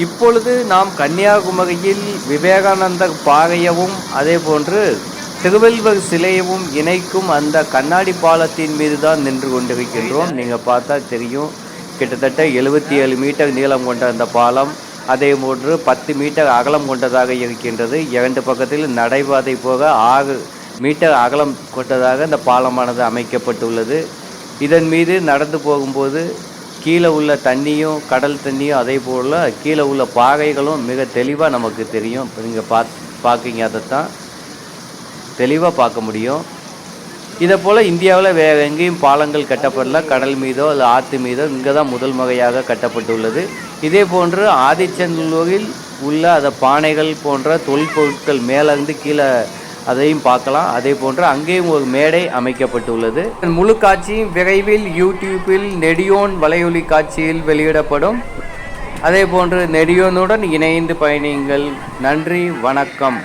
இப்பொழுது நாம் கன்னியாகுமரியில் விவேகானந்தர் பாறையவும் அதே போன்று திருவள்ளுவர் சிலையவும் இணைக்கும் அந்த கண்ணாடி பாலத்தின் மீது தான் நின்று கொண்டிருக்கின்றோம். நீங்கள் பார்த்தா தெரியும் கிட்டத்தட்ட எழுபத்தி ஏழு மீட்டர் நீளம் கொண்ட அந்த பாலம் அதே போன்று பத்து மீட்டர் அகலம் கொண்டதாக இருக்கின்றது. இரண்டு பக்கத்தில் நடைபாதை போக ஆறு மீட்டர் அகலம் கொண்டதாக இந்த பாலமானது அமைக்கப்பட்டுள்ளது. இதன் மீது நடந்து போகும்போது கீழே உள்ள தண்ணியும் கடல் தண்ணியும் அதே போல் கீழே உள்ள பாகைகளும் மிக தெளிவாக நமக்கு தெரியும். நீங்கள் பாத் பார்க்குறீங்க அதைத்தான் தெளிவாக பார்க்க முடியும். இதை போல் இந்தியாவில் வேறு எங்கேயும் பாலங்கள் கட்டப்படல. கடல் மீதோ அல்லது ஆற்று மீதோ இங்கே தான் முதல் முறையாக கட்டப்பட்டுள்ளது. இதே போன்று ஆதிச்சந்தூரில் உள்ள அந்த பானைகள் போன்ற தொல்பொருட்கள் மேலேருந்து கீழே அதையும் பார்க்கலாம். அதே போன்று அங்கேயும் ஒரு மேடை அமைக்கப்பட்டுள்ளது. முழு காட்சியும் விரைவில் யூடியூப்பில் நெடியோன் வலையொலி காட்சியில் வெளியிடப்படும். அதே போன்று நெடியோனுடன் இணைந்து பயணியுங்கள். நன்றி வணக்கம்.